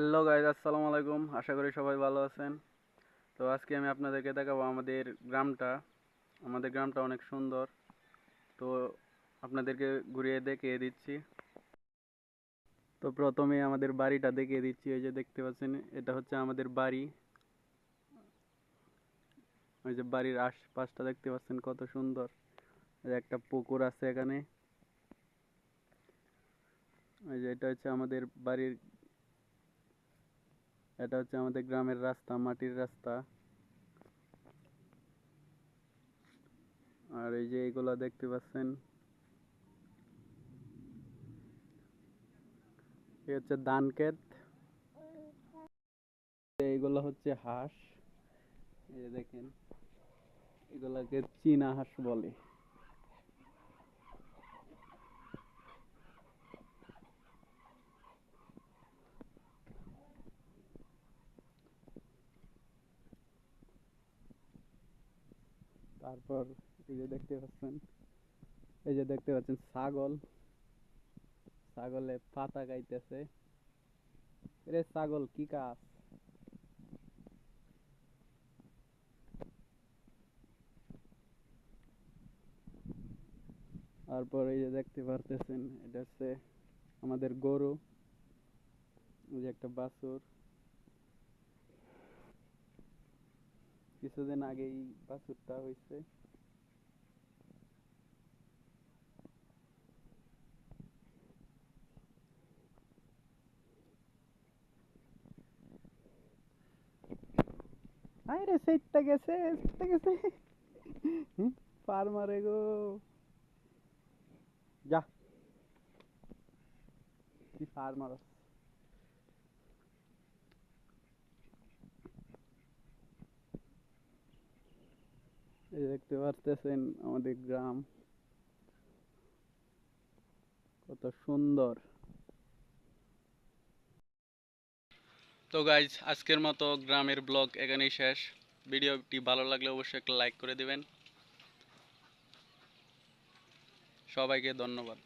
Hello guys আসসালামু আলাইকুম। আশা করি সবাই ভালো আছেন। তো আজকে আমি আপনাদেরকে দেখাবো আমাদের গ্রামটা। আমাদের গ্রামটা অনেক সুন্দর। তো আপনাদেরকে ঘুরিয়ে দেখিয়ে দিচ্ছি। তো প্রথমে আমাদের বাড়িটা দেখিয়ে দিচ্ছি, এই যে দেখতে পাচ্ছেন, এটা হচ্ছে আমাদের বাড়ি। ওই যে বাড়ির আশপাশটা দেখতে পাচ্ছেন, কত সুন্দর। একটা পুকুর আছে এখানে। ওই যে এটা হচ্ছে আমাদের বাড়ির এটা হচ্ছে আমাদের গ্রামের রাস্তা, মাটির রাস্তা। আর এই যে এইগুলা দেখতে পাচ্ছেন। এই হচ্ছে ধান ক্ষেত। এইগুলো হচ্ছে হাঁস। এই দেখেন, এগুলাকে চীনা হাঁস বলে। তারপর এই যে দেখতে পাচ্ছেন, এই যে দেখতে পাচ্ছেন ছাগল। ছাগলে পাতা খাইতেছে রে ছাগল, কি কাজ? তারপর এই যে দেখতে পারতেছেন, এটা হচ্ছে আমাদের গরু। যে একটা বাছুর। কিছুদিন আগে এই বাছুরটা হয়েছে আয় রে সেইটা গেছে সেইটা গেছে। পার মারে গো। যা। তুই পার মারস দেখতে পারতেছেন আমাদের গ্রাম। কত সুন্দর। তো গাইজ আজকের মতো গ্রামের ব্লগ এখানেই শেষ। ভিডিওটি ভালো লাগলে অবশ্যই একটা লাইক করে দিবেন। সবাইকে ধন্যবাদ।